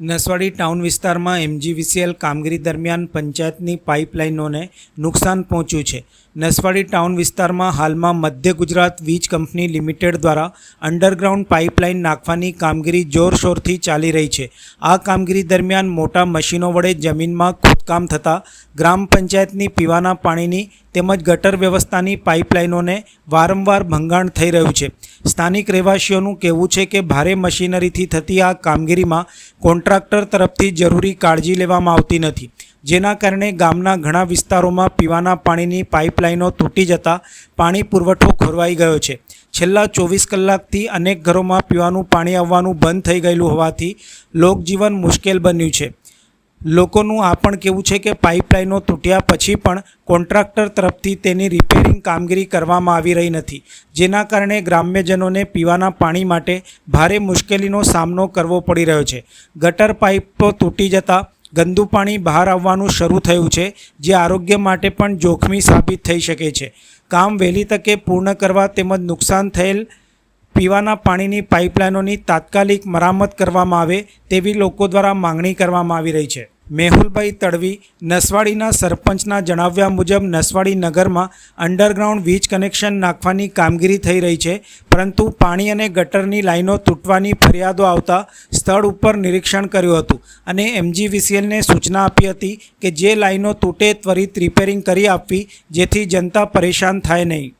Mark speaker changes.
Speaker 1: Naswadi town વિસ્તારમાં MGVCL કામગીરી દરમિયાન પંચાયતની પાઇપલાઇનોને નુકસાન પહોંચ્યું છે. નસવાડી ટાઉન વિસ્તારમાં હાલમાં મધ્ય ગુજરાત વીજ કંપની લિમિટેડ દ્વારા અંડરગ્રાઉન્ડ પાઇપલાઇન નાખવાની કામગીરી જોરશોરથી ચાલી રહી છે. આ કામગીરી દરમિયાન મોટા મશીનો વડે જમીનમાં ખોદકામ થતાં ગ્રામ પંચાયતની પીવાના પાણીની તેમજ ગટર વ્યવસ્થાની પાઇપલાઇનોને વારંવાર ભંગાણ થઈ રહ્યું છે. સ્થાનિક રહેવાસીઓનું કહેવું છે કે ભારે મશીનરીથી થતી આ કામગીરીમાં કોન્ટ્રાક્ટર તરફથી જરૂરી કાળજી લેવામાં આવતી નથી. જેના કારણે ગામના ઘણા વિસ્તારોમાં પીવાના પાણીની પાઇપલાઇનો તૂટી જતા પાણી પુરવઠો ખોરવાઈ ગયો છે. છેલ્લા ચોવીસ કલાકથી અનેક ઘરોમાં પીવાનું પાણી આવવાનું બંધ થઈ ગયેલું હોવાથી લોકજીવન મુશ્કેલ બન્યું છે. લોકોનું આ પણ કહેવું છે કે પાઇપલાઇનો તૂટ્યા પછી પણ કોન્ટ્રાક્ટર તરફથી તેની રિપેરિંગ કામગીરી કરવામાં આવી રહી નથી. જેના કારણે ગ્રામ્યજનોને પીવાના પાણી માટે ભારે મુશ્કેલીનો સામનો કરવો પડી રહ્યો છે. ગટર પાઇપો તૂટી જતાં ગંદુ પાણી બહાર આવવાનું શરૂ થયું છે, જે આરોગ્ય માટે પણ જોખમી સાબિત થઈ શકે છે. કામ વહેલી તકે પૂર્ણ કરવા તેમજ નુકસાન થયેલ પીવાના પાણીની પાઇપલાઇનોની તાત્કાલિક મરામત કરવામાં આવે તેવી લોકો દ્વારા માંગણી કરવામાં આવી રહી છે. મેહુલભાઈ તડવી નસવાડીના સરપંચના જણાવ્યા મુજબ નસવાડી નગરમાં અંડરગ્રાઉન્ડ વીજ કનેક્શન નાખવાની કામગીરી થઈ રહી છે, પરંતુ પાણી અને ગટરની લાઈનો તૂટવાની ફરિયાદો આવતા સ્થળ ઉપર નિરીક્ષણ કર્યું હતું અને એમજીવીસીએલને સૂચના આપી હતી કે જે લાઈનો તૂટે ત્વરિત રિપેરિંગ કરી આપવી, જેથી જનતા પરેશાન થાય નહીં.